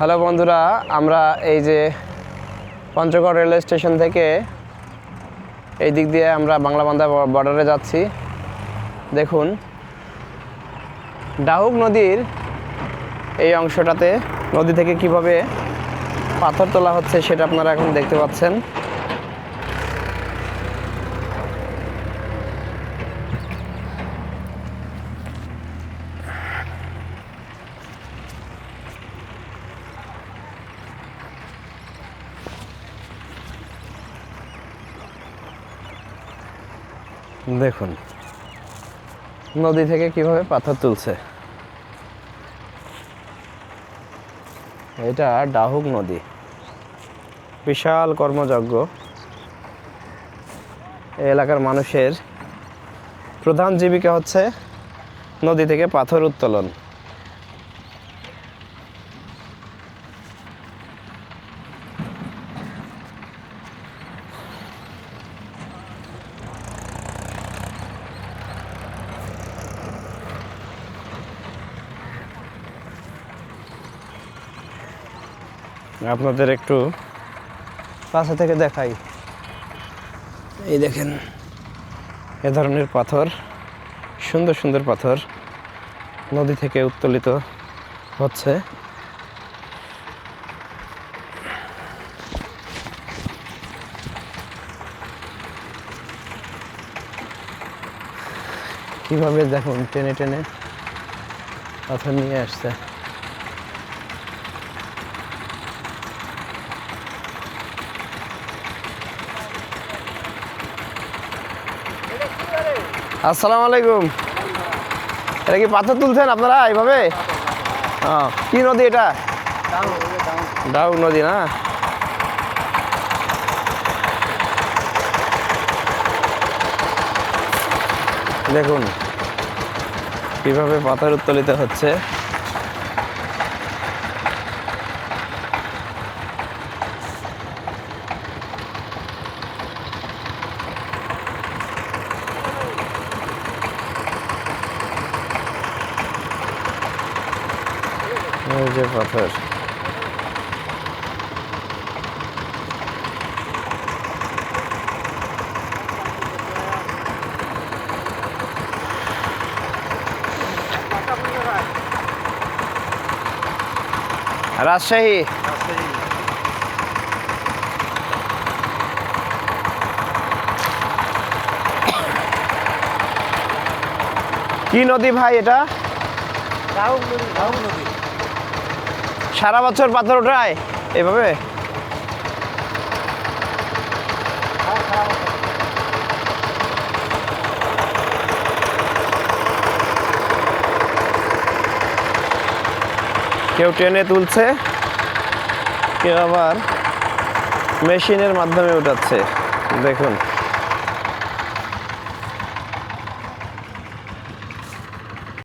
Hello বন্ধুরা, আমরা এই যে পঞ্চগড় রেলওয়ে স্টেশন থেকে এই দিক দিয়ে আমরা বাংলাবান্ধা বর্ডারে যাচ্ছি। দেখুন, ডাহুক নদীর এই অংশটাতে নদী থেকে কীভাবে পাথর তোলা হচ্ছে সেটা আপনারা এখন দেখতে পাচ্ছেন। দেখুন, নদী থেকে কীভাবে পাথর তুলছে। এটা ডাহুক নদী। বিশাল কর্মযজ্ঞ। এলাকার মানুষের প্রধান জীবিকা হচ্ছে নদী থেকে পাথর উত্তোলন। আপনাদের একটু কাছে থেকে দেখাই। এই দেখেন, এ ধরনের পাথর, সুন্দর সুন্দর পাথর নদী থেকে উত্তোলিত হচ্ছে। কীভাবে দেখুন, টেনে টেনে পাথর নিয়ে আসছে। আসসালামু আলাইকুম। এটা কি পাথর তুলছেন আপনারা এইভাবে? কি নদী এটা? ডাউ নদী না? দেখুন, কীভাবে পাথর উত্তোলিত হচ্ছে। এই যে পাথর রাজশাহী কি নদী ভাই এটা সারা বছর পাথর ওঠায়? এভাবে? কেউ ট্রেনে তুলছে কেউ আবার মেশিনের মাধ্যমে উঠাচ্ছে। দেখুন।